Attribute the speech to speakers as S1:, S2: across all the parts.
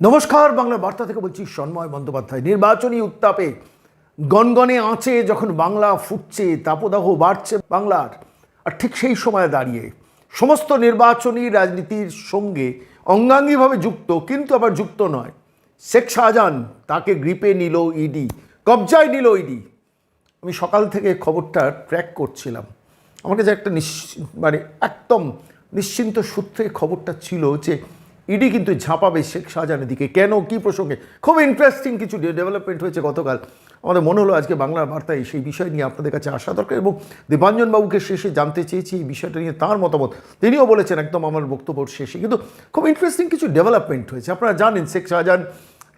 S1: নমস্কার, বাংলা বার্তা থেকে বলছি সন্ময় বন্দ্যোপাধ্যায়। নির্বাচনী উত্তাপে গনগনে আঁচে যখন বাংলা ফুটছে, তাপদাহ বাড়ছে বাংলার। আর ঠিক সেই সময় দাঁড়িয়ে সমস্ত নির্বাচনী রাজনীতির সঙ্গে অঙ্গাঙ্গিভাবে যুক্ত, কিন্তু আবার যুক্ত নয়। শেখ শাহজাহান তাকে গ্রিপে নিল ইডি, কবজায় নিল ইডি। আমি সকাল থেকে খবরটা ট্র্যাক করছিলাম। আমার কাছে একটা নিশ্ মানে একদম নিশ্চিন্ত সূত্রে খবরটা ছিল যে ইডি কিন্তু ঝাঁপাবে শেখ শাহজাহানের দিকে। কেন? কী প্রসঙ্গে? খুব ইন্টারেস্টিং কিছু ডেভেলপমেন্ট হয়েছে গতকাল। আমাদের মনে হলো আজকে বাংলার বার্তায় সেই বিষয় নিয়ে আপনাদের কাছে আসা দরকার এবং বাবুকে শেষে জানতে চেয়েছি এই বিষয়টা নিয়ে তার মতামত। তিনিও বলেছেন একদম আমার বক্তব্য শেষে। কিন্তু খুব ইন্টারেস্টিং কিছু ডেভেলপমেন্ট হয়েছে। আপনারা জানেন, শেখ শাহজাহান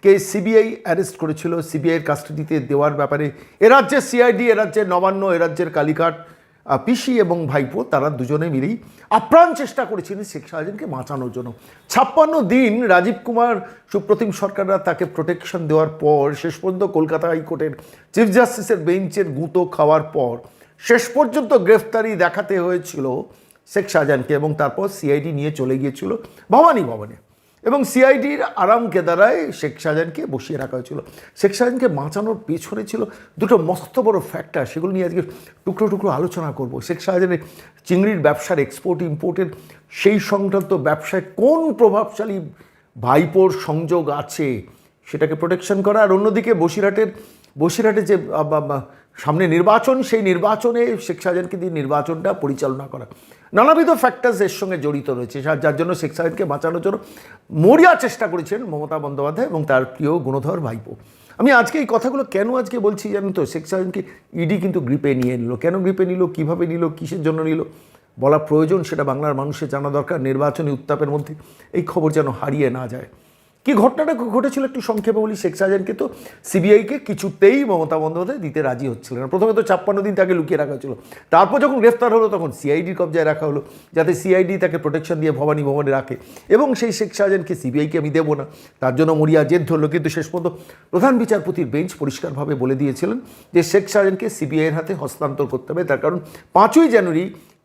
S1: কে সিবিআই অ্যারেস্ট করেছিল। সিবিআইয়ের কাস্টাডিতে দেওয়ার ব্যাপারে এ রাজ্যের সিআইডি এ রাজ্যের নবান্ন, এ রাজ্যের কালীঘাট। পিসি এবং ভাইপো, তারা দুজনে মিলেই আপ্রাণ চেষ্টা করেছিলেন শেখ শাহজাহানকে বাঁচানোর জন্য। ছাপ্পান্ন দিন রাজীব কুমার, সুপ্রতিম সরকাররা তাকে প্রোটেকশন দেওয়ার পর, শেষ পর্যন্ত কলকাতা হাইকোর্টের চিফ জাস্টিসের বেঞ্চের গুঁতো খাওয়ার পর, শেষ পর্যন্ত গ্রেফতারি দেখাতে হয়েছিল শেখ শাহজাহানকে এবং তারপর সিআইডি নিয়ে চলে গিয়েছিল ভবানী ভবনে এবং সিআইডির আরাম কেদারায় শেখ শাহজাহানকে বসিয়ে রাখা হয়েছিল। শেখ শাহজাহানকে বাঁচানোর পেছনে ছিল দুটো মস্ত বড় ফ্যাক্টর সেগুলো নিয়ে আজকে টুকরো টুকরো আলোচনা করব। শেখ শাহজাহানের চিংড়ির ব্যবসার এক্সপোর্ট ইম্পোর্টের সেই সংক্রান্ত ব্যবসায় কোন প্রভাবশালী ভাইপোর সংযোগ আছে সেটাকে প্রোটেকশন করা। আর অন্যদিকে বসিরহাটের বসিরহাটে যে সামনে নির্বাচন, সেই নির্বাচনে শেখ শাহজাহানকে দিয়ে নির্বাচনটা পরিচালনা করা। নানাবিধ ফ্যাক্টার্স এর সঙ্গে জড়িত রয়েছে। যার জন্য শেখ শাহজাহানকে বাঁচানোর জন্য মরিয়া চেষ্টা করেছেন মমতা বন্দ্যোপাধ্যায় এবং তার প্রিয় গুণধর ভাইপো। আমি আজকে এই কথাগুলো কেন আজকে বলছি জানেন তো? শেখ শাহজাহানকে ইডি কিন্তু গ্রিপে নিয়ে নিল। কেন গ্রিপে নিল? কীভাবে নিল? কিসের জন্য নিল? বলা প্রয়োজন সেটা বাংলার মানুষের জানা দরকার নির্বাচনী উত্তাপের মধ্যে। এই খবর যেন হারিয়ে না যায়। কি ঘটনাটা ঘটেছিল একটু সংক্ষেপে বলি, শেখ শাহজাহানকে তো সিবিআইকে কিছুতেই মমতা বন্দ্যোপাধ্যায় দিতে রাজি হচ্ছিল না। প্রথমে তো ছাপ্পান্ন দিন তাকে লুকিয়ে রাখা হয়েছিল। তারপর যখন গ্রেফতার হলো, তখন সিআইডির কবজায় রাখা হলো, যাতে সিআইডি তাকে প্রোটেকশন দিয়ে ভবানী ভবনে রাখে। এবং সেই শেখ শাহজাহানকে সিবিআইকে আমি দেবো না, তার জন্য মরিয়া জেদ ধরলো। কিন্তু শেষ পর্যন্ত প্রধান বিচারপতির বেঞ্চ পরিষ্কারভাবে বলে দিয়েছিলেন যে শেখ শাহজাহানকে সিবিআইয়ের হাতে হস্তান্তর করতে হবে। তার কারণ পাঁচই জানুয়ারি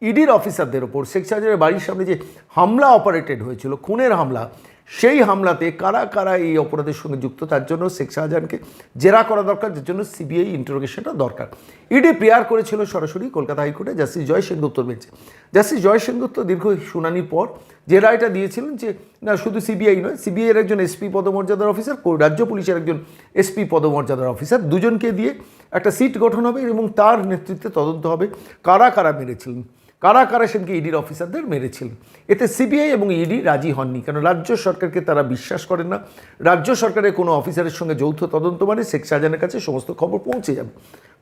S1: ইডির অফিসারদের ওপর শেখ শাহজাহানের বাড়ির সামনে যে হামলা অপারেটেড হয়েছিল, খুনের হামলা সেই হামলাতে কারা কারা এই অপরাধের সঙ্গে যুক্ত, তার জন্য শেখ শাহজাহানকে জেরা করা দরকার, যার জন্য সিবিআই ইন্টারোগেশনটা দরকার। ইডি প্রেয়ার করেছিল সরাসরি কলকাতা হাইকোর্টে জাস্টিস জয় সেনগুপ্তর বেঞ্চে। জাস্টিস জয় সেনগুপ্ত দীর্ঘ শুনানির পর যে রায়টা দিয়েছিলেন যে, না, শুধু সিবিআই নয়, সিবিআই এর একজন এসপি পদমর্যাদার অফিসার রাজ্য পুলিশের একজন এসপি পদমর্যাদার অফিসার দুজনকে দিয়ে একটা সিট গঠন হবে এবং তার নেতৃত্বে তদন্ত হবে। কারা কারা মেরেছিলেন? কারা কারা সেদিনকে ইডির অফিসারদের মেরেছিলেন? এতে সিবিআই এবং ইডি রাজি হননি। কেন? রাজ্য সরকারকে তারা বিশ্বাস করেন না। রাজ্য সরকারের কোনো অফিসারের সঙ্গে যৌথ তদন্ত মানে শেখ শাহজাহানের কাছে সমস্ত খবর পৌঁছে যাবে।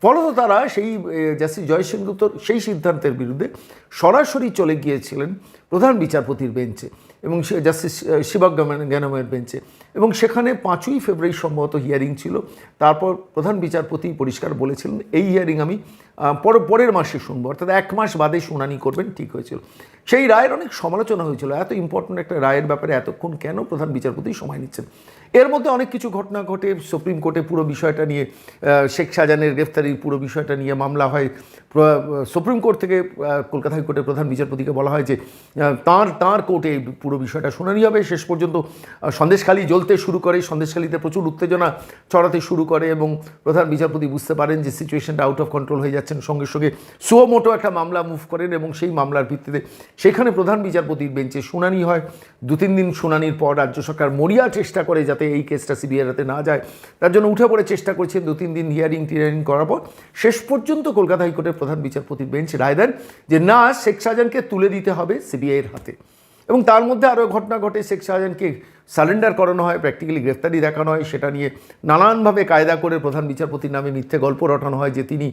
S1: ফলত তারা সেই জাস্টিস জয় সেনগুপ্তর সেই সিদ্ধান্তের বিরুদ্ধে সরাসরি চলে গিয়েছিলেন প্রধান বিচারপতির বেঞ্চে এবং জাস্টিস শিবক জ্ঞানময়ের বেঞ্চে। এবং সেখানে পাঁচই ফেব্রুয়ারি সম্ভবত হিয়ারিং ছিল। তারপর প্রধান বিচারপতি পরিষ্কার বলেছিলেন, এই হিয়ারিং আমি পর, পরের মাসে শুনব। অর্থাৎ এক মাস বাদে শুনানি করবেন, ঠিক হয়েছিল। সেই রায়ের অনেক সমালোচনা হয়েছিল। এত ইম্পর্ট্যান্ট একটা রায়ের ব্যাপারে এতক্ষণ কেন প্রধান বিচারপতি সময় নিচ্ছেন? এর মধ্যে অনেক কিছু ঘটনা ঘটে। সুপ্রিম কোর্টে পুরো বিষয়টা নিয়ে শেখ শাহজাহানের গ্রেফতারির পুরো বিষয়টা নিয়ে মামলা হয়। সুপ্রিম কোর্ট থেকে কলকাতা হাইকোর্টের প্রধান বিচারপতিকে বলা হয় যে তাঁর তাঁর কোর্টে পুরো বিষয়টা শুনানি হবে। শেষ পর্যন্ত সন্দেশখালী জ্বলতে শুরু করে। সন্দেশখালীতে প্রচুর উত্তেজনা ছড়াতে শুরু করে এবং প্রধান বিচারপতি বুঝতে পারেন যে সিচুয়েশনটা আউট অফ কন্ট্রোল হয়ে যাচ্ছেন। সঙ্গে সঙ্গে সুমোটো একটা মামলা মুভ করেন এবং সেই মামলার ভিত্তিতে সেখানে প্রধান বিচারপতির বেঞ্চে শুনানি হয়। দু তিন দিন শুনানির পর রাজ্য সরকার মরিয়া চেষ্টা করে যাতে এই কেসটা সিবিআই হাতে না যায়। তার জন্য উঠে পড়ে চেষ্টা করছেন দু তিন দিন হিয়ারিং, টিয়ারিং করার পর। শেষ পর্যন্ত কলকাতা হাইকোর্টের প্রধান বিচারপতির বেঞ্চ রায় দেন যে, না, শেখ শাহজাহানকে তুলে দিতে হবে সিবিআইয়ের হাতে। এবং তার মধ্যে আরও ঘটনা ঘটে। শেখ শাহজাহানকে সারেন্ডার করানো হয়, প্র্যাকটিক্যালি গ্রেফতারি দেখানো হয়, সেটা নিয়ে নানানভাবে কায়দা করে প্রধান বিচারপতির নামে মিথ্যে গল্প রটানো হয় যে তিনি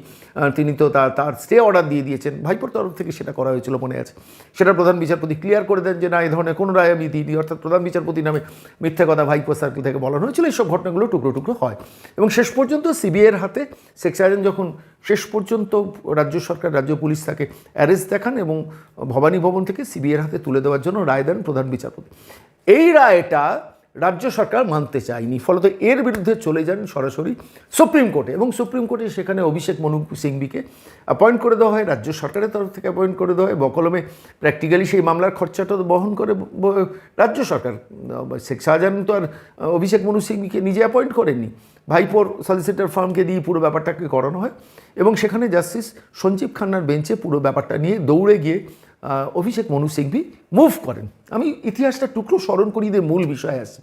S1: তিনি তো তার তার স্টে অর্ডার দিয়ে দিয়েছেন। ভাইপোর তরফ থেকে সেটা করা হয়েছিল, মনে আছে। সেটা প্রধান বিচারপতি ক্লিয়ার করে দেন যে না এই ধরনের কোনো রায় আমি দিইনি। অর্থাৎ প্রধান বিচারপতি নামে মিথ্যে কথা ভাইপো সার্কেল থেকে বলানো হয়েছিল, এইসব ঘটনাগুলো টুকরো টুকরো হয়। এবং শেষ পর্যন্ত সিবিআইয়ের হাতে শাহজাহান যখন শেষ পর্যন্ত রাজ্য সরকার, রাজ্য পুলিশ তাকে অ্যারেস্ট দেখান এবং ভবানী ভবন থেকে সিবিআইয়ের হাতে তুলে দেওয়ার জন্য রায় দেন প্রধান বিচারপতি। এই রায়টা রাজ্য সরকার মানতে চায়নি, ফলত এর বিরুদ্ধে চলে যান সরাসরি সুপ্রিম কোর্টে এবং সুপ্রিম কোর্টে সেখানে অভিষেক মনু সিংভিকে অ্যাপয়েন্ট করে দেওয়া হয়, রাজ্য সরকারের তরফ থেকে অ্যাপয়েন্ট করে দেওয়া হয়, বকলমে প্র্যাকটিক্যালি সেই মামলার খরচাটা বহন করে রাজ্য সরকার, শেখ শাহজাহান তো আর অভিষেক মনু সিংভিকে নিজে অ্যাপয়েন্ট করেননি, ভাইপোর সলিসিটার ফার্মকে দিয়ে পুরো ব্যাপারটাকে করানো হয় এবং সেখানে জাস্টিস সঞ্জীব খান্নার বেঞ্চে পুরো ব্যাপারটা নিয়ে দৌড়ে গিয়ে অভিষেক মনু সিংভি মুভ করেন। আমি ইতিহাসটা টুকরো স্মরণ করি দিয়ে মূল বিষয়ে আসি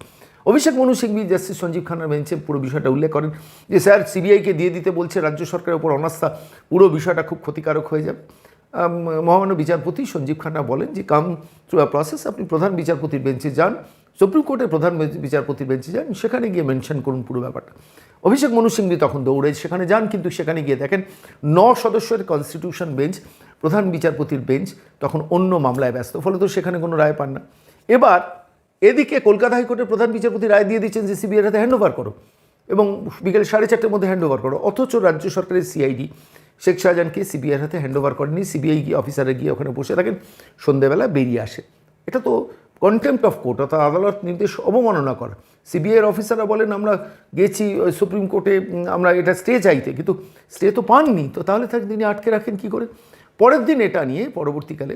S1: অভিষেক মনু সিংভি জাস্টিস সঞ্জীব খান্নার বেঞ্চে পুরো বিষয়টা উল্লেখ করেন যে, স্যার সিবিআইকে দিয়ে দিতে বলছে রাজ্য সরকারের উপর অনাস্থা, পুরো বিষয়টা খুব ক্ষতিকারক হয়ে যাবে। মহামান্য বিচারপতি সঞ্জীব খান্না বলেন যে কাম থ্রু আ প্রসেস আপনি প্রধান বিচারপতির বেঞ্চে যান সুপ্রিম কোর্টের প্রধান বিচারপতির বেঞ্চে যান, সেখানে গিয়ে মেনশন করুন পুরো ব্যাপারটা। অভিষেক মনু সিংভি তখন দৌড়ে সেখানে যান, কিন্তু সেখানে গিয়ে দেখেন ন সদস্যের কনস্টিটিউশন বেঞ্চ প্রধান বিচারপতির বেঞ্চ তখন অন্য মামলায় ব্যস্ত, ফলে তো সেখানে কোনো রায় পান না। এবার এদিকে কলকাতা হাইকোর্টের প্রধান বিচারপতি রায় দিয়ে দিচ্ছেন যে সিবিআইয়ের হাতে হ্যান্ড ওভার করো এবং বিকেল সাড়ে চারটের মধ্যে হ্যান্ড ওভার করো। অথচ রাজ্য সরকারের সিআইডি শেখ শাহজাহানকে সিবিআইয়ের হাতে হ্যান্ড ওভার করেনি সিবিআই গিয়ে অফিসারে গিয়ে ওখানে বসে থাকেন সন্ধেবেলা বেরিয়ে আসে। এটা তো কন্টেম্প্ট অফ কোর্ট অর্থাৎ আদালত নির্দেশ অবমাননা করা। সিবিআইয়ের অফিসাররা বলেন, আমরা গেছি সুপ্রিম কোর্টে আমরা এটা স্টে চাইতে। কিন্তু স্টে তো পাননি, তো তাহলে তিনি আটকে রাখেন কি করে? পরের দিন এটা নিয়ে পরবর্তীকালে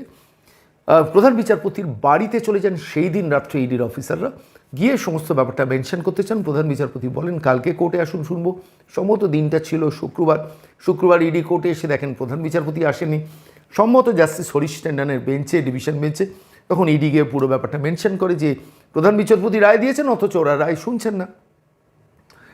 S1: প্রধান বিচারপতির বাড়িতে চলে যান সেই দিন রাত্রে ইডির অফিসাররা গিয়ে সমস্ত ব্যাপারটা মেনশন করতে চান। প্রধান বিচারপতি বলেন, কালকে কোর্টে আসুন, শুনব। সম্মত দিনটা ছিল শুক্রবার। শুক্রবার ইডি কোর্টে এসে দেখেন প্রধান বিচারপতি আসেনি সম্মত জাস্টিস হরিশ ট্যান্ডনের বেঞ্চে ডিভিশন বেঞ্চে তখন ইডি গিয়ে পুরো ব্যাপারটা মেনশন করে যে, প্রধান বিচারপতি রায় দিয়েছেন, অথচ ওরা রায় শুনছেন না।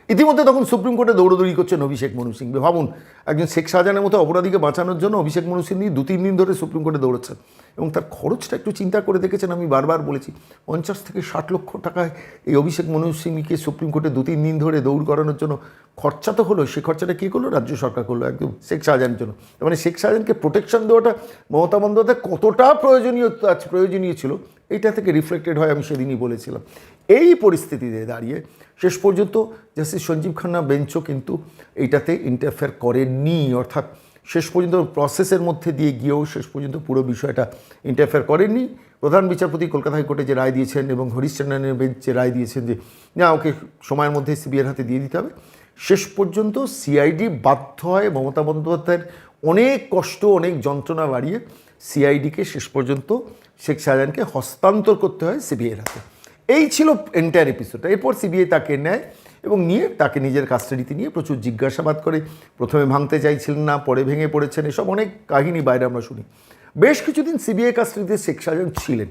S1: ইতিমধ্যে তখন সুপ্রিম কোর্টে দৌড়দৌড়ি করছেন অভিষেক মনু সিংভি। ভাবুন, একজন শেখ শাহজাহানের মতো অপরাধীকে বাঁচানোর জন্য অভিষেক মনু সিংভি দু তিন দিন ধরে সুপ্রিম কোর্টে দৌড়চ্ছেন এবং তার খরচটা একটু চিন্তা করে দেখেছেন, আমি বারবার বলেছি, পঞ্চাশ থেকে ষাট লক্ষ টাকায় এই অভিষেক মনু সিংভিকে সুপ্রিম কোর্টে দু তিন দিন ধরে দৌড় করানোর জন্য খরচা তো হলো, সে খরচাটা কী করল? রাজ্য সরকার করল, একদম শেখ শাহজাহানের জন্য। মানে শেখ শাহজাহানকে প্রোটেকশন দেওয়াটা মমতা বন্দ্যোপাধ্যায় কতটা প্রয়োজনীয় প্রয়োজনীয় ছিল এইটা থেকে রিফ্লেক্টেড হয়, আমি সেদিনই বলেছিলাম। এই পরিস্থিতিতে দাঁড়িয়ে শেষ পর্যন্ত জাস্টিস সঞ্জীব খান্না বেঞ্চও কিন্তু এইটাতে ইন্টারফেয়ার করেননি। অর্থাৎ শেষ পর্যন্ত প্রসেসের মধ্যে দিয়ে গিয়েও শেষ পর্যন্ত পুরো বিষয়টা ইন্টারফেয়ার করেননি। প্রধান বিচারপতি কলকাতা হাইকোর্টে যে রায় দিয়েছেন এবং হরিশ চন্দ্রনের বেঞ্চ যে রায় দিয়েছেন যে, না, ওকে সময়ের মধ্যে সিবিআইয়ের হাতে দিয়ে দিতে হবে। শেষ পর্যন্ত সিআইডি বাধ্য হয় মমতা বন্দ্যোপাধ্যায়ের অনেক কষ্ট, অনেক যন্ত্রণা বাড়িয়ে সিআইডিকে শেষ পর্যন্ত শেখ শাহজাহানকে হস্তান্তর করতে হয় সিবিআইয়ের হাতে। এই ছিল এন্টায়ার এপিসোডটা এরপর সিবিআই তাকে নেয় এবং নিয়ে তাকে নিজের কাস্টাডিতে নিয়ে প্রচুর জিজ্ঞাসাবাদ করে। প্রথমে ভাঙতে চাইছিলেন না, পরে ভেঙে পড়েছেন, এসব অনেক কাহিনী বাইরে আমরা শুনি। বেশ কিছুদিন সিবিআই কাস্টাডিতে শেখ শাহজাহান ছিলেন।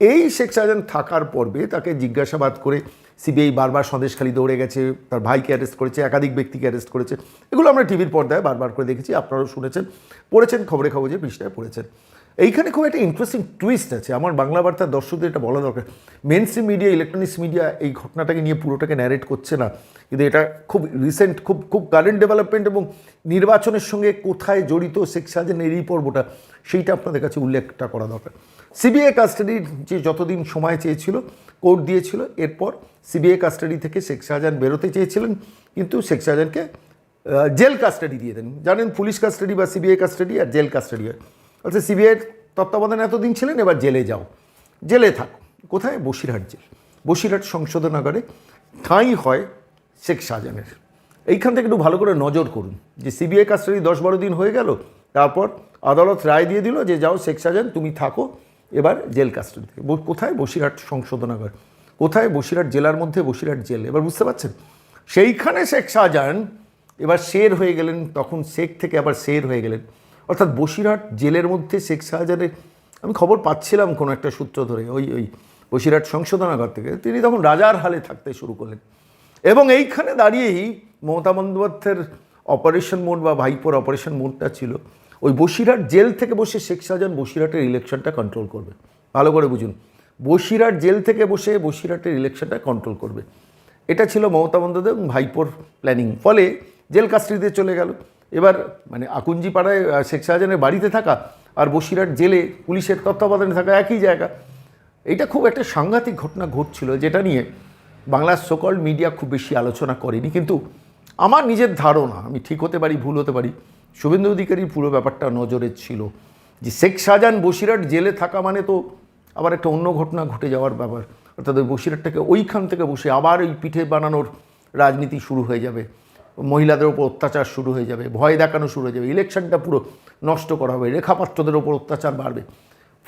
S1: এই শেখ শাহজাহান থাকার পর্বে তাকে জিজ্ঞাসাবাদ করে সিবিআই বারবার সন্দেশখালী দৌড়ে গেছে, তার ভাইকে অ্যারেস্ট করেছে, একাধিক ব্যক্তিকে অ্যারেস্ট করেছে। এগুলো আমরা টিভির পর্দায় বারবার করে দেখেছি, আপনারাও শুনেছেন, পড়েছেন খবরে খবরে পৃষ্ঠায় পড়েছেন। এইখানে খুব একটা ইন্টারেস্টিং টুইস্ট আছে। আমার বাংলা বার্তার দর্শকদের এটা বলা দরকার। Mainstream media electronics media এই ঘটনাটাকে নিয়ে পুরোটাকে ন্যারেট করছে না। কিন্তু এটা খুব রিসেন্ট খুব খুব কারেন্ট ডেভেলপমেন্ট এবং নির্বাচনের সঙ্গে কোথায় জড়িত শেখ শাহজাহানের এই পর্বটা, সেইটা আপনাদের কাছে উল্লেখটা করা দরকার। সিবিআই কাস্টাডির যে যতদিন সময় চেয়েছিল কোর্ট দিয়েছিল, এরপর সিবিআই কাস্টাডি থেকে শেখ শাহজাহান বেরোতে চেয়েছিলেন, কিন্তু শেখ শাহজাহানকে জেল কাস্টাডি দিয়ে দেন। জানেন পুলিশ কাস্টাডি বা সিবিআই কাস্টাডি আর জেল কাস্টাডি হয়। অর্থাৎ সিবিআইয়ের তত্ত্বাবধানে এতদিন ছিলেন, এবার জেলে যাও। জেলে থাকো। কোথায়? বসিরহাট জেল। বসিরহাট সংশোধনাগারে ঠাঁই হয় শেখ শাহজাহানের। এইখান থেকে একটু ভালো করে নজর করুন যে সিবিআই কাস্টাডি দশ বারো দিন হয়ে গেল, তারপর আদালত রায় দিয়ে দিল যে যাও শেখ শাহজাহান, তুমি থাকো, এবার জেল কাস্টাডিতে ব- কোথায়? বসিরহাট সংশোধনাগার কোথায়? বসিরহাট জেলার মধ্যে বসিরহাট জেল। এবার বুঝতে পারছেন? সেইখানে শেখ শাহজাহান এবার শের হয়ে গেলেন, তখন শেখ থেকে আবার শের হয়ে গেলেন। অর্থাৎ বসিরহাট জেলের মধ্যে শেখ শাহজাহানের, আমি খবর পাচ্ছিলাম কোনো একটা সূত্র ধরে, ওই ওই বসিরহাট সংশোধনাগার থেকে, তিনি তখন রাজার হালে থাকতে শুরু করলেন। এবং এইখানে দাঁড়িয়েই মমতা বন্দ্যোপাধ্যায়ের অপারেশন মোড বা ভাইপোর অপারেশন মোডটা ছিল, ওই বসিরহাট জেল থেকে বসে শেখ শাহজাহান বসিরহাটের ইলেকশনটা কন্ট্রোল করবে। ভালো করে বুঝুন বসিরহাট জেল থেকে বসে বসিরহাটের ইলেকশনটা কন্ট্রোল করবে। এটা ছিল মমতা বন্দ্যোপাধ্যায় এবং ভাইপোর প্ল্যানিং ফলে জেল কাস্টডিতে চলে গেল। এবার মানে আকুঞ্জি পাড়ায় শেখ শাহজাহানের বাড়িতে থাকা আর বসিরহাট জেলে পুলিশের তত্ত্বাবধানে থাকা একই জায়গা। এটা খুব একটা সাংঘাতিক ঘটনা ঘটছিল যেটা নিয়ে বাংলার সকল মিডিয়া খুব বেশি আলোচনা করেনি। কিন্তু আমার নিজের ধারণা, আমি ঠিক হতে পারি, ভুল হতে পারি, শুভেন্দু অধিকারী পুরো ব্যাপারটা নজরে ছিল যে শেখ শাহজাহান বসিরহাট জেলে থাকা মানে তো আবার একটা অন্য ঘটনা ঘটে যাওয়ার ব্যাপার। অর্থাৎ ওই বসিরহাটটাকে ওইখান থেকে বসে আবার ওই পিঠে বানানোর রাজনীতি শুরু হয়ে যাবে। মহিলাদের ওপর অত্যাচার শুরু হয়ে যাবে, ভয় দেখানো শুরু হয়ে যাবে, ইলেকশনটা পুরো নষ্ট করা হবে, রেখাপাত্রদের ওপর অত্যাচার বাড়বে।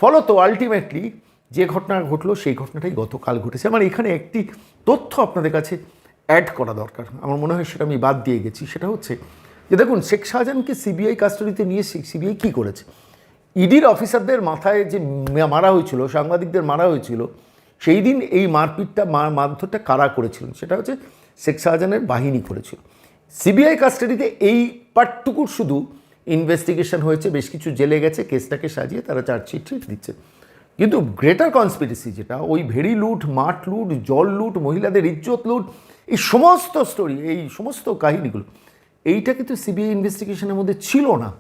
S1: ফলত আলটিমেটলি যে ঘটনা ঘটলো, সেই ঘটনাটাই গতকাল ঘটেছে। আমার এখানে একটি তথ্য আপনাদের কাছে অ্যাড করা দরকার। আমার মনে হয় সেটা আমি বাদ দিয়ে গেছি। সেটা হচ্ছে যে দেখুন, শেখ শাহজাহানকে সিবিআই কাস্টাডিতে নিয়ে সিবিআই কী করেছে? ইডির অফিসারদের মাথায় যে মারা হয়েছিল, সাংবাদিকদের মারা হয়েছিল, সেই দিন এই মারপিটটা মারধরটা কারা করেছিলেন? সেটা হচ্ছে শেখ শাহজাহানের বাহিনী করেছিল। সিবিআই কাস্টাডিতে এই পার্টটুকুর শুধু ইনভেস্টিগেশন হয়েছে, বেশ কিছু জেলে গেছে, কেসটাকে সাজিয়ে তারা চার্জশিট দিচ্ছে। কিন্তু গ্রেটার কনস্পিরেসি যেটা, ওই ভেড়ি লুট, মাঠ লুট, জল লুট, মহিলাদের ইজ্জত লুট, এই সমস্ত স্টোরি এই সমস্ত কাহিনীগুলো, এইটা কিন্তু সিবিআই ইনভেস্টিগেশনের মধ্যে ছিল না।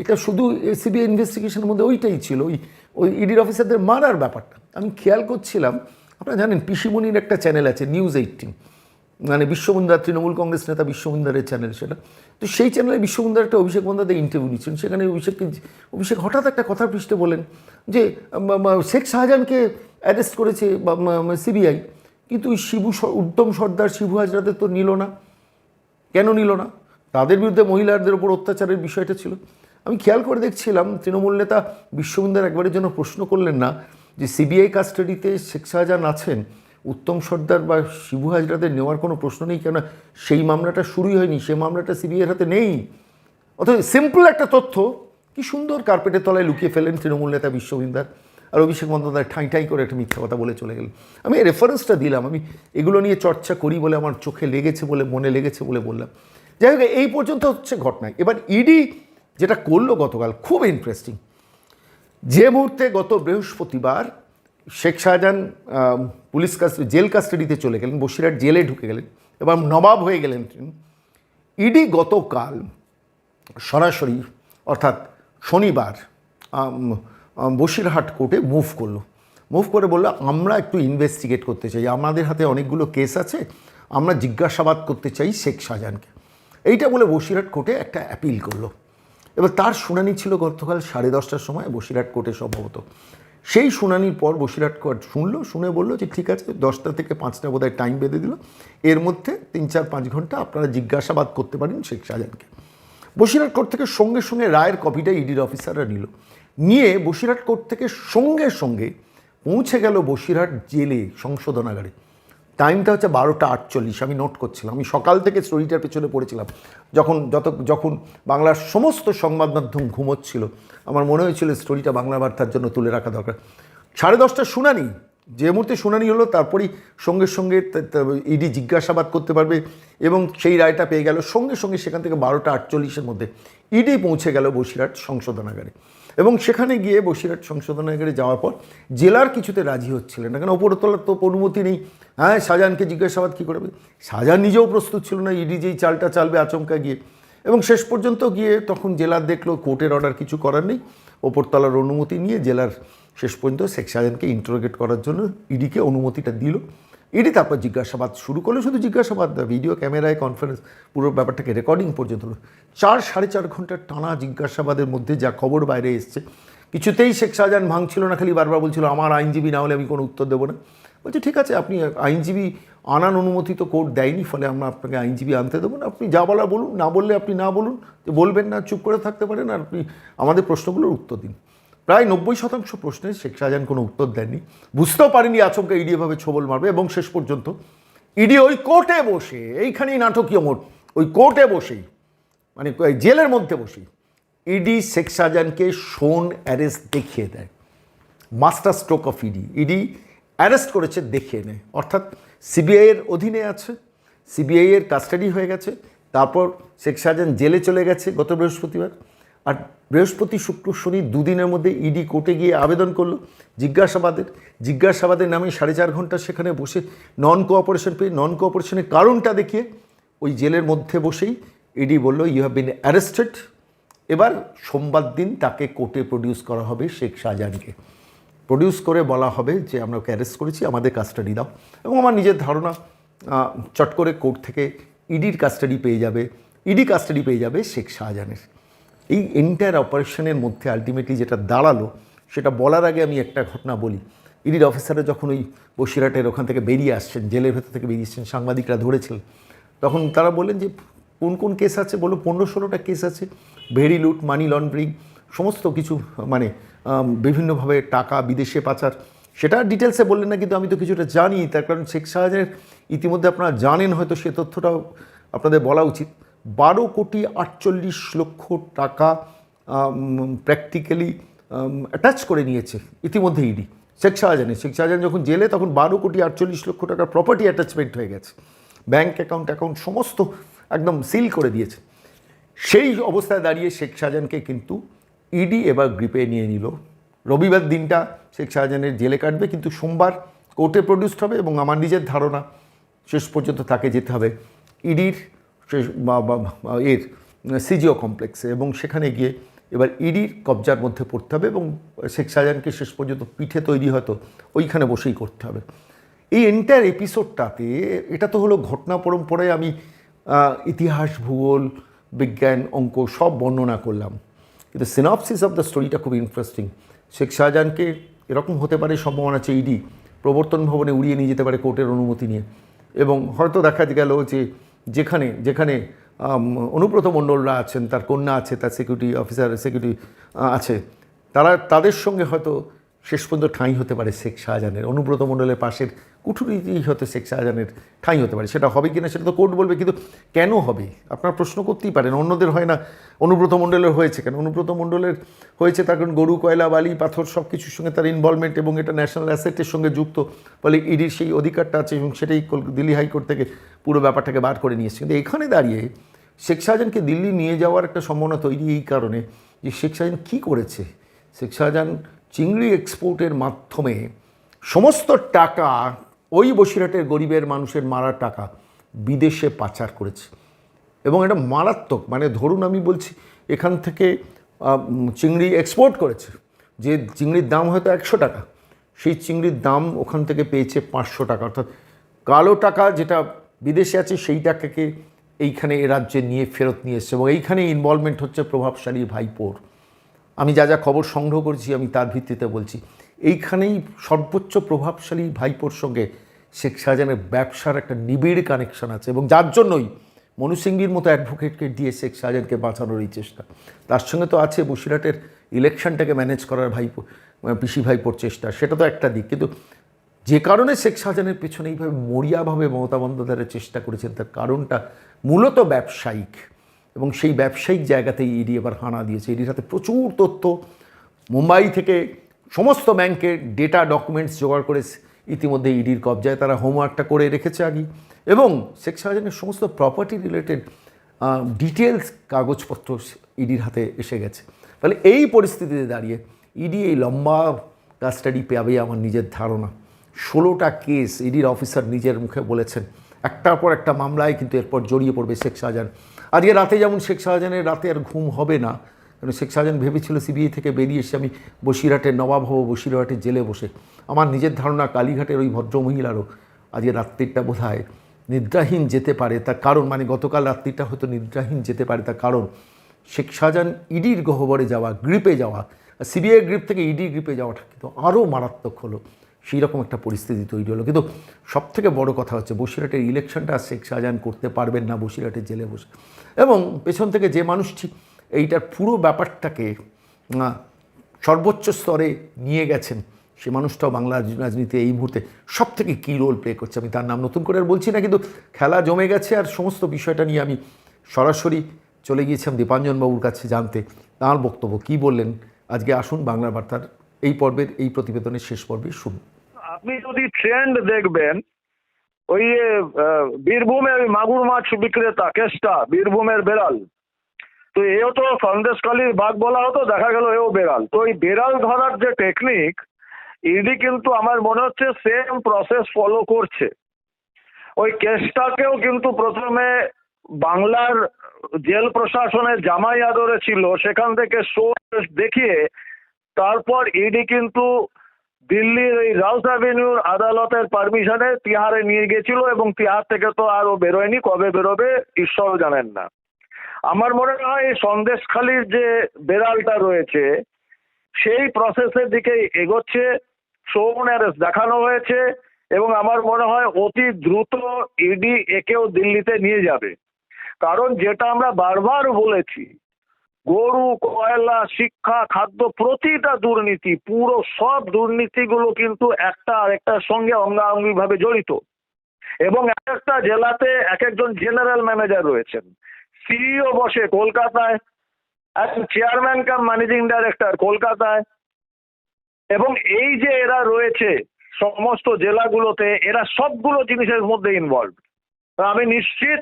S1: এটা শুধু সিবিআই ইনভেস্টিগেশনের মধ্যে ওইটাই ছিল, ওই ওই ইডির অফিসারদের মারার ব্যাপারটা। আমি খেয়াল করছিলাম, আপনারা জানেন পিসিমণির একটা চ্যানেল আছে নিউজ এইটিন মানে বিশ্ববন্ধুরা তৃণমূল কংগ্রেস নেতা বিশ্ববন্ধুরের চ্যানেল সেটা। তো সেই চ্যানেলে বিশ্ববন্ধুর একটা অভিষেক বন্দ্যোপাধ্যায় ইন্টারভিউ নিচ্ছেন। সেখানে অভিষেককে, অভিষেক হঠাৎ একটা কথা পৃষ্ঠে বলেন যে শেখ শাহজাহানকে অ্যারেস্ট করেছে সিবিআই কিন্তু ওই শিবু উত্তম সর্দার শিবু হাজরাদের তো নিল না। কেন নিল না? তাদের বিরুদ্ধে মহিলাদের ওপর অত্যাচারের বিষয়টা ছিল। আমি খেয়াল করে দেখছিলাম, তৃণমূল নেতা বিশ্ববন্ধুর একবারের জন্য প্রশ্ন করলেন না যে সিবিআই কাস্টাডিতে শেখ শাহজাহান আছেন। উত্তম সর্দার বা শিবু হাজরাদের নেওয়ার কোনো প্রশ্ন নেই কেন সেই মামলাটা শুরুই হয়নি, সেই মামলাটা সিবিআইয়ের হাতে নেই। অথচ সিম্পল একটা তথ্য, কি সুন্দর কার্পেটের তলায় লুকিয়ে ফেলেন তৃণমূল নেতা বিশ্ববিন্দার। আর অভিষেক বন্দ্যোপাধ্যায় ঠাঁই ঠাঁই করে একটা মিথ্যা কথা বলে চলে গেলেন। আমি রেফারেন্সটা দিলাম, আমি এগুলো নিয়ে চর্চা করি বলে আমার চোখে লেগেছে বলে, মনে লেগেছে বলে বললাম। যাই হোক, এই পর্যন্ত হচ্ছে ঘটনা। এবার ইডি যেটা করল গতকাল, খুব ইন্টারেস্টিং যে মুহূর্তে গত বৃহস্পতিবার Sheikh Shahjahan police custody jail কাস্টাডিতে চলে গেলেন, বসিরহাট জেলে ঢুকে গেলেন এবং নবাব হয়ে গেলেন তিনি। ইডি গতকাল সরাসরি, অর্থাৎ শনিবার বসিরহাট কোর্টে মুভ করল। মুভ করে বলল, আমরা একটু ইনভেস্টিগেট করতে চাই। আমাদের হাতে অনেকগুলো কেস আছে, আমরা জিজ্ঞাসাবাদ করতে চাই শেখ শাহজাহানকে। এইটা বলে বসিরহাট কোর্টে একটা অ্যাপিল করল। এবার তার শুনানি ছিল গতকাল সাড়ে দশটার সময়, বসিরহাট কোর্টে সম্ভবত। সেই শুনানির পর বসিরহাট কোর্ট শুনলো, শুনে বলল যে ঠিক আছে, দশটা থেকে পাঁচটা বোধহয় টাইম বেঁধে দিল। এর মধ্যে তিন, চার, পাঁচ ঘণ্টা আপনারা জিজ্ঞাসাবাদ করতে পারেন শেখ শাহজাহানকে। বসিরহাট কোর্ট থেকে সঙ্গে সঙ্গে রায়ের কপিটা ইডির অফিসাররা নিল। নিয়ে বসিরহাট কোর্ট থেকে সঙ্গে সঙ্গে পৌঁছে গেল বসিরহাট জেলে, সংশোধনাগারে। টাইমটা হচ্ছে বারোটা আটচল্লিশ, আমি নোট করছিলাম। আমি সকাল থেকে স্টোরিটার পেছনে পড়েছিলাম। যখন যত, যখন বাংলার সমস্ত সংবাদ মাধ্যম ঘুমোচ্ছিল, আমার মনে হয়েছিল স্টোরিটা বাংলা বার্তার জন্য তুলে রাখা দরকার। সাড়ে দশটা শুনানি, যে মুহূর্তে শুনানি হলো, তারপরেই সঙ্গে সঙ্গে ইডি জিজ্ঞাসাবাদ করতে পারবে এবং সেই রায়টা পেয়ে গেল। সঙ্গে সঙ্গে সেখান থেকে বারোটা আটচল্লিশের মধ্যে ইডি পৌঁছে গেল বসিরহাট সংশোধনাগারে। এবং সেখানে গিয়ে বসিরহাট সংশোধনাগারে যাওয়ার পর জেলার কিছুতে রাজি হচ্ছিলেন না। কেন ওপরতলার তো অনুমতি নেই। হ্যাঁ শাহজাহানকে জিজ্ঞাসাবাদ কী করবে শাহজাহান নিজেও প্রস্তুত ছিল না, ইডি যেই চালটা চালবে আচমকা গিয়ে। এবং শেষ পর্যন্ত গিয়ে তখন জেলার দেখল কোর্টের অর্ডার কিছু করার নেই। ওপরতলার অনুমতি নিয়ে জেলার শেষ পর্যন্ত শেখ শাহজাহানকে ইন্টারোগেট করার জন্য ইডিকে অনুমতিটা দিল। ইডি তারপর জিজ্ঞাসাবাদ শুরু করল, শুধু জিজ্ঞাসাবাদ না, ভিডিও, ক্যামেরায় কনফারেন্স পুরো ব্যাপারটাকে রেকর্ডিং পর্যন্ত হলো। চার, সাড়ে চার ঘণ্টার টানা জিজ্ঞাসাবাদের মধ্যে যা খবর বাইরে এসছে। কিছুতেই শেখ শাহজাহান ভাঙছিল না, খালি বারবার বলছিল, আমার আইনজীবী না হলে আমি কোনো উত্তর দেবো না। বলছে, ঠিক আছে, আপনি আইনজীবী আনান অনুমতি তো কোর্ট দেয়নি, ফলে আমরা আপনাকে আইনজীবী আনতে দেবো না। আপনি যা বলার বলুন, না বললে আপনি না বলুন, বলবেন না, চুপ করে থাকতে পারেন, আর আপনি আমাদের প্রশ্নগুলোর উত্তর দিন। প্রায় নব্বই শতাংশ প্রশ্নে শেখ শাহজাহান কোনো উত্তর দেননি। বুঝতেও পারেনি আচমকা ইডি এভাবে ছবল মারবে এবং শেষ পর্যন্ত ইডি ওই কোর্টে বসে, এইখানেই নাটকীয় মোট ওই কোর্টে বসেই মানে জেলের মধ্যে বসেই ইডি শেখ শাহজাহানকে শোন অ্যারেস্ট দেখিয়ে দেয়। Master stroke of ED ED arrest করেছে দেখিয়ে নেয়। অর্থাৎ সিবিআইয়ের অধীনে আছে সিবিআইয়ের কাস্টাডি হয়ে গেছে, তারপর শেখ শাহজাহান জেলে চলে গেছে গত বৃহস্পতিবার। আর বৃহস্পতি শুক্র শনি দুদিনের মধ্যে ইডি কোর্টে গিয়ে আবেদন করল। জিজ্ঞাসাবাদের জিজ্ঞাসাবাদের নামে সাড়ে চার ঘণ্টা সেখানে বসে নন কোঅপারেশন পেয়ে নন কোঅপারেশনের কারণটা দেখিয়ে ওই জেলের মধ্যে বসেই ইডি বলল ইউ হ্যাভ বিন অ্যারেস্টেড এবার সোমবার দিন তাকে কোর্টে প্রডিউস করা হবে শেখ শাহজাহানকে। প্রডিউস করে বলা হবে যে, আমরা ওকে অ্যারেস্ট করেছি, আমাদের কাস্টাডি দাও। এবং আমার নিজের ধারণা চট করে কোর্ট থেকে ইডির কাস্টাডি পেয়ে যাবে ইডি কাস্টাডি পেয়ে যাবে শেখ শাহজাহানের। এই এন্টায়ার অপারেশনের মধ্যে আলটিমেটলি যেটা দাঁড়াল, সেটা বলার আগে আমি একটা ঘটনা বলি। ইডির অফিসাররা যখন ওই বসিরহাটের ওখান থেকে বেরিয়ে আসছেন, জেলের ভেতর থেকে বেরিয়ে আসছেন, সাংবাদিকরা ধরেছিলেন তখন তারা বললেন যে, কোন কোন কেস আছে? বলো পনেরো ষোলোটা কেস আছে। ভেরি লুট মানি লন্ডারিং সমস্ত কিছু মানে বিভিন্নভাবে টাকা বিদেশে পাচার। সেটা ডিটেলসে বললেন না, কিন্তু আমি তো কিছুটা জানি। তার কারণ শেখ শাহজাহানের ইতিমধ্যে আপনারা জানেন, হয়তো সে তথ্যটাও আপনাদের বলা উচিত। বারো কোটি আটচল্লিশ লক্ষ টাকা প্র্যাকটিক্যালি অ্যাটাচ করে নিয়েছে ইতিমধ্যে ইডি শেখ শাহজাহানের, শেখ শাহজাহান যখন জেলে, তখন বারো কোটি আটচল্লিশ লক্ষ টাকার প্রপার্টি অ্যাটাচমেন্ট হয়ে গেছে। ব্যাংক অ্যাকাউন্ট অ্যাকাউন্ট সমস্ত একদম সিল করে দিয়েছে। সেই অবস্থায় দাঁড়িয়ে শেখ শাহজাহানকে কিন্তু ইডি এবার গ্রিপে নিয়ে নিল। রবিবার দিনটা শেখ শাহজাহানের জেলে কাটবে, কিন্তু সোমবার কোর্টে প্রডিউসড হবে এবং আমার নিজের ধারণা শেষ পর্যন্ত তাকে যেতে হবে। ইডির বা- এর সিজিও কমপ্লেক্সে এবং সেখানে গিয়ে এবার ইডির কবজার মধ্যে পড়তে হবে এবং শেখ শাহজাহানকে শেষ পর্যন্ত পিঠে তৈরি হয়তো ওইখানে বসেই করতে হবে। এই এন্টায়ার এপিসোডটাতে এটা তো হলো ঘটনা পরম্পরায় আমি ইতিহাস, ভূগোল, বিজ্ঞান, অঙ্ক সব বর্ণনা করলাম। কিন্তু সিনপসিস অফ দ্য স্টোরিটা খুব ইন্টারেস্টিং শেখ শাহজাহানকে এরকম হতে পারে সম্ভাবনা আছে ইডি প্রবর্তন ভবনে উড়িয়ে নিয়ে যেতে পারে কোর্টের অনুমতি নিয়ে। এবং হয়তো দেখা গেল যে যেখানে যেখানে অনুব্রত মণ্ডলরা আছেন, তার কন্যা আছে, তার সিকিউরিটি অফিসার সিকিউরিটি আছে। তারা, তাদের সঙ্গে হয়তো শেষ পর্যন্ত ঠাঁই হতে পারে শেখ শাহজাহানের। অনুব্রত মণ্ডলের পাশের কুঠুরিতেই হতে শেখ শাহজাহানের ঠাঁই হতে পারে। সেটা হবে কি না সেটা তো কোর্ট বলবে, কিন্তু কেন হবে? আপনার প্রশ্ন করতেই পারেন, অন্যদের হয় না। অনুব্রত মণ্ডলের হয়েছে কেন? অনুব্রত মণ্ডলের হয়েছে তার কারণ গরু, কয়লা, বালি, পাথর সব কিছুর সঙ্গে তার ইনভলভমেন্ট এবং এটা ন্যাশনাল অ্যাসেটের সঙ্গে যুক্ত। ফলে ইডির সেই অধিকারটা আছে এবং সেটাই দিল্লি হাইকোর্ট থেকে পুরো ব্যাপারটাকে বার করে নিয়ে এসছে। কিন্তু এখানে দাঁড়িয়ে শেখ শাহজাহানকে দিল্লি নিয়ে যাওয়ার একটা সম্ভাবনা তৈরি এই কারণে যে শেখ শাহজাহান কী করেছে? শেখ শাহজাহান চিংড়ি এক্সপোর্টের মাধ্যমে সমস্ত টাকা ওই বসিরহাটের গরিবের মানুষের মারা টাকা বিদেশে পাচার করেছে। এবং এটা মারাত্মক মানে ধরুন আমি বলছি এখান থেকে চিংড়ি এক্সপোর্ট করেছে, যে চিংড়ির দাম হয়তো একশো টাকা, সেই চিংড়ির দাম ওখান থেকে পেয়েছে পাঁচশো টাকা। অর্থাৎ কালো টাকা যেটা বিদেশে আছে সেই টাকাকে এইখানে এ রাজ্যে নিয়ে ফেরত নিয়ে এসছে। এবং এইখানে ইনভলভমেন্ট হচ্ছে প্রভাবশালী ভাইপোর। আমি যা যা খবর সংগ্রহ করেছি, আমি তার ভিত্তিতে বলছি। এইখানেই সর্বোচ্চ প্রভাবশালী ভাইপোর সঙ্গে শেখ শাহজাহানের ব্যবসার একটা নিবিড় কানেকশন আছে এবং যার জন্যই মনু সিংবির মতো অ্যাডভোকেটকে দিয়ে শেখ শাহজাহানকে বাঁচানোর এই চেষ্টা। তার সঙ্গে তো আছে বসিরহাটের ইলেকশনটাকে ম্যানেজ করার ভাইপো, পিসি ভাইপোর চেষ্টা, সেটা তো একটা দিক। কিন্তু যে কারণে শেখ শাহজাহানের পেছনে এইভাবে মরিয়াভাবে মমতা বন্দ্যোপাধ্যায়ের চেষ্টা করেছেন, তার কারণটা মূলত ব্যবসায়িক। এবং সেই ব্যবসায়িক জায়গাতেই ইডি এবার হানা দিয়েছে। ইডির হাতে প্রচুর তথ্য। মুম্বাই থেকে সমস্ত ব্যাংকের ডেটা ডকুমেন্টস জোগাড় করে ইতিমধ্যে ইডির কবজায় তারা হোমওয়ার্কটা করে রেখেছে আগে এবং শেখ শাহজাহানের সমস্ত প্রপার্টি রিলেটেড ডিটেলস কাগজপত্র ইডির হাতে এসে গেছে। তাহলে এই পরিস্থিতিতে দাঁড়িয়ে ইডি এই লম্বা কাস্টাডি পাবে আমার নিজের ধারণা। ষোলোটা কেস ইডির অফিসার নিজের মুখে বলেছেন। একটার পর একটা মামলায় কিন্তু এরপর জড়িয়ে পড়বে শেখ শাহজাহান। আজকে রাতে যেমন শেখ শাহজাহানের রাতে আর ঘুম হবে না কারণ শেখ শাহজাহান ভেবেছিল সিবিআই থেকে বেরিয়ে এসে আমি বসিরহাটের নবাব হব, বসিরহাটের জেলে বসে। আমার নিজের ধারণা কালীঘাটের ওই ভদ্রমহিলারও আজকে রাত্রিটা বোধ হয় নিদ্রাহীন যেতে পারে, তার কারণ মানে গতকাল রাত্রিটা হয়তো নিদ্রাহীন যেতে পারে, তার কারণ শেখ শাহজাহান ইডির গহ্বরে যাওয়া গ্রিপে যাওয়া সিবিআই গ্রিপ থেকে ইডি গ্রিপে যাওয়াটা কিন্তু আরও মারাত্মক হলো। সেই রকম একটা পরিস্থিতি তৈরি হলো। কিন্তু সব থেকে বড় কথা হচ্ছে বসিরহাটের ইলেকশনটা শেখ শাহজাহান করতে পারবেন না বসিরহাটের জেলে বসে। এবং পেছন থেকে যে মানুষটি এইটার পুরো ব্যাপারটাকে সর্বোচ্চ স্তরে নিয়ে গেছেন, সে মানুষটাও বাংলা রাজনীতি এই মুহূর্তে সব থেকে কী রোল প্লে করছে আমি তার নাম নতুন করে আর বলছি না, কিন্তু খেলা জমে গেছে আর সমস্ত বিষয়টা নিয়ে আমি সরাসরি চলে গিয়েছিলাম দীপাঞ্জনবাবুর কাছে জানতে। তাঁর বক্তব্য কী বললেন? আজকে আসুন বাংলা বার্তার এই পর্বের, এই প্রতিবেদনের শেষ পর্বে শুনুন।
S2: আপনি যদি ট্রেন্ড দেখবেন, ওই বীরভূমের মাগুর মাছ বিক্রেতা কেসটা বীরভূমের বেড়াল, তো এও তো সন্দেশকালীর বাঘ বলা হতো, দেখা গেল এও বেড়াল। তো ওই বেড়াল ধরার যে টেকনিক ইডি কিন্তু আমার মনে হচ্ছে সেম প্রসেস ফলো করছে। ওই কেসটাকেও কিন্তু প্রথমে বাংলার জেল প্রশাসনের জামাই আদরে ছিল, সেখান থেকে সোর্স দেখিয়ে, তারপর ইডি কিন্তু দিল্লির এই রাউস অ্যাভিনিউর আদালতের পারমিশনে তিহারে নিয়ে গেছিল এবং তিহার থেকে তো আর ও বেরোয়নি, কবে বেরোবে ঈশ্বর জানেন না। আমার মনে হয় সন্দেশখালির যে বেড়ালটা রয়েছে, সেই প্রসেসের দিকে এগোচ্ছে শোন অ্যারেস্ট দেখানো হয়েছে এবং আমার মনে হয় অতি দ্রুত ইডি একেও দিল্লিতে নিয়ে যাবে। কারণ যেটা আমরা বারবার বলেছি গরু, কয়লা, শিক্ষা, খাদ্য প্রতিটা দুর্নীতি, পুরো সব দুর্নীতিগুলো কিন্তু একটা আরেকটার সঙ্গে অঙ্গাঙ্গি ভাবে জড়িত। এবং এক একটা জেলাতে এক একজন জেনারেল ম্যানেজার রয়েছেন। সিইও বসে কলকাতায়, একজন চেয়ারম্যান কাম ম্যানেজিং ডাইরেক্টর কলকাতায়। এবং এই যে এরা রয়েছে, সমস্ত জেলাগুলোতে এরা সবগুলো জিনিসের মধ্যে ইনভলভ আমি নিশ্চিত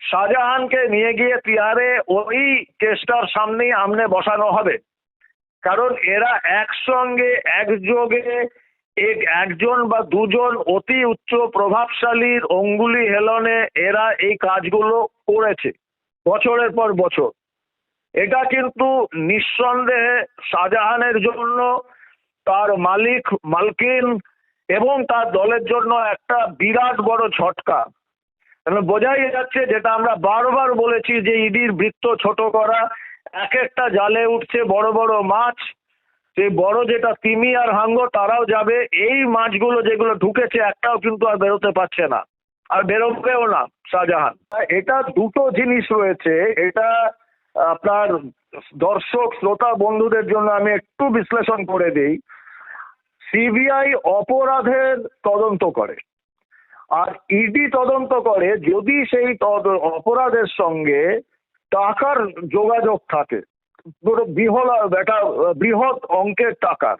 S2: শাহজাহানকে নিয়ে গিয়ে তিহারে ওই কেসটার সামনেই আমনে বসানো হবে। কারণ এরা একসঙ্গে, একযোগে, এক- একজন বা দুজন অতি উচ্চ প্রভাবশালীর অঙ্গুলি হেলনে এরা এই কাজগুলো করেছে, বছরের পর বছর। এটা কিন্তু নিঃসন্দেহে শাহজাহানের জন্য, তার মালিক মালকিন এবং তার দলের জন্য একটা বিরাট বড় ঝটকা। বোঝাই যাচ্ছে যেটা আমরা বারবার বলেছি যে ইডির বৃত্ত ছোট করা, এক একটা জালে উঠছে বড় বড় মাছ। সেই বড় যেটা তিমি আর হাঙ্গর তারাও যাবে। এই মাছগুলো যেগুলো ঢুকেছে, একটাও কিন্তু আর বেরোতে পারছে না। আর বেরোবেও না, শাহজাহান। এটা দুটো জিনিস রয়েছে। এটা আপনার দর্শক, শ্রোতা, বন্ধুদের জন্য আমি একটু বিশ্লেষণ করে দিই। সিবিআই অপরাধের তদন্ত করে। আর ইডি তদন্ত করে যদি সেই অপরাধের সঙ্গে টাকার যোগাযোগ থাকে। বৃহৎ অঙ্কের টাকার।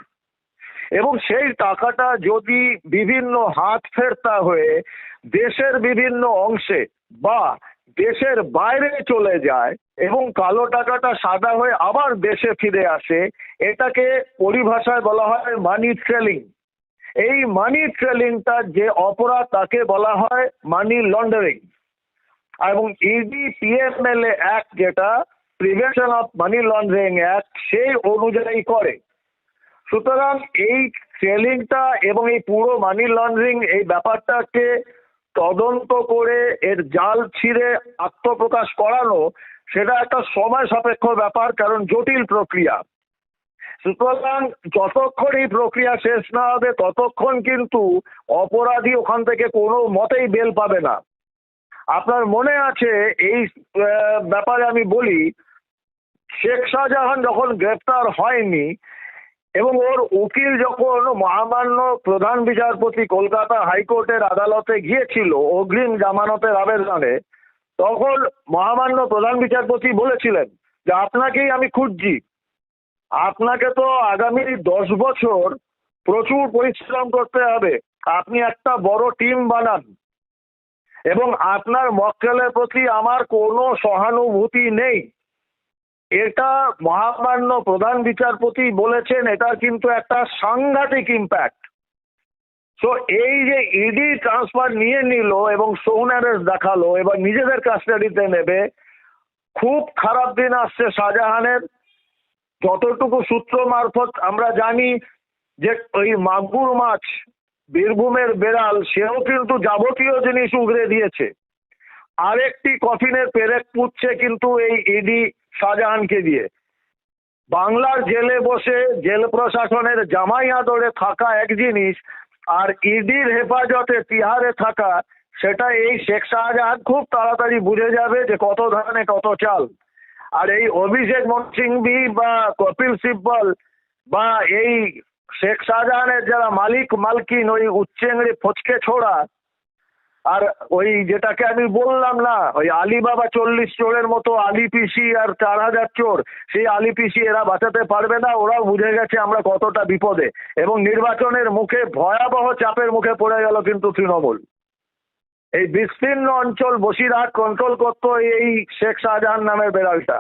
S2: এবং সেই টাকাটা যদি বিভিন্ন হাত ফেরতা হয়ে দেশের বিভিন্ন অংশে বা দেশের বাইরে চলে যায় এবং কালো টাকাটা সাদা হয়ে আবার দেশে ফিরে আসে, এটাকে পরিভাষায় বলা হয় মানি ট্রেলিং এই মানি ট্রেলিংটা যে অপরাধ তাকে বলা হয় মানি লন্ডারিং এবং ইডি পিএমএলএ অ্যাক্ট যেটা prevention of money laundering act সেই অনুযায়ী করে। সুতরাং এই ট্রেলিংটা এবং এই পুরো মানি লন্ডারিং এই ব্যাপারটাকে তদন্ত করে এর জাল ছিঁড়ে আত্মপ্রকাশ করানো, সেটা একটা সময় সাপেক্ষ ব্যাপার, কারণ জটিল প্রক্রিয়া। সুতরাং যতক্ষণ এই প্রক্রিয়া শেষ না হবে, ততক্ষণ কিন্তু অপরাধী ওখান থেকে কোনো মতেই বেল পাবে না। আপনার মনে আছে এই ব্যাপারে আমি বলি, শেখ শাহজাহান যখন গ্রেপ্তার হয়নি এবং ওর উকিল যখন মহামান্য প্রধান বিচারপতি কলকাতা হাইকোর্টের আদালতে গিয়েছিল, অগ্রিম জামানতের আবেদনে, তখন মহামান্য প্রধান বিচারপতি বলেছিলেন যে, আপনাকেই আমি খুঁজছি। আপনাকে তো আগামী দশ বছর প্রচুর পরিশ্রম করতে হবে। আপনি একটা বড় টিম বানান। এবং আপনার মক্কেলের প্রতি আমার কোনো সহানুভূতি নেই। এটা মহামান্য প্রধান বিচারপতি বলেছেন, এটা কিন্তু একটা সাংঘাতিক ইম্প্যাক্ট তো এই যে ইডি ট্রান্সফার নিয়ে নিল এবং সোহনারেস দেখাল, এবার নিজেদের কাস্টাডিতে নেবে, খুব খারাপ দিন আসছে শাহজাহানের। যতটুকু সূত্র মারফত আমরা জানি যে ওই মাগুর মাছ, বীরভূমের বেড়াল, সেও কিন্তু যাবতীয় জিনিস উগরে দিয়েছে। আরেকটি কফিনের পেরেক পুচ্ছে কিন্তু এই ইডি শাহজাহানকে দিয়ে। বাংলার জেলে বসে জেল প্রশাসনের জামাই আদরে থাকা এক জিনিস আর ইডির হেফাজতে তিহারে থাকা, সেটা এই শেখ শাহজাহান খুব তাড়াতাড়ি বুঝে যাবে যে কত ধানে কত চাল। আর এই অভিষেক সিংভি বা কপিল সিব্বল বা এই শেখ শাহজাহানের যারা মালিক মালকিন, ওই উচ্চেংড়ি ফচকে ছোড়া আর ওই যেটাকে আমি বললাম না, ওই আলিবাবা চল্লিশ চোরের মতো আলি পিসি আর চার হাজার চোর, সেই আলি পিসি এরা বাঁচাতে পারবে না, ওরাও বুঝে গেছে আমরা কতটা বিপদে। এবং নির্বাচনের মুখে ভয়াবহ চাপের মুখে পড়ে গেল কিন্তু তৃণমূল। এই বিস্তীর্ণ অঞ্চল বসিরহাট কন্ট্রোল করতো এই শেখ শাহজাহান নামের বেড়ালটা।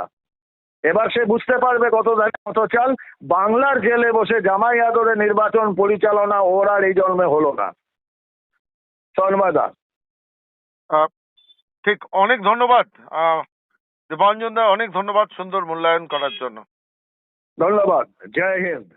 S2: এবার সে বুঝতে পারবে কত কত চাল। বাংলার জেলে বসে জামাই আদরে নির্বাচন পরিচালনা ওর আর এই জন্মে হলো না।
S3: ঠিক অনেক ধন্যবাদ। দীপাঞ্জন দা অনেক ধন্যবাদ সুন্দর মূল্যায়ন করার জন্য।
S2: ধন্যবাদ। জয় হিন্দ।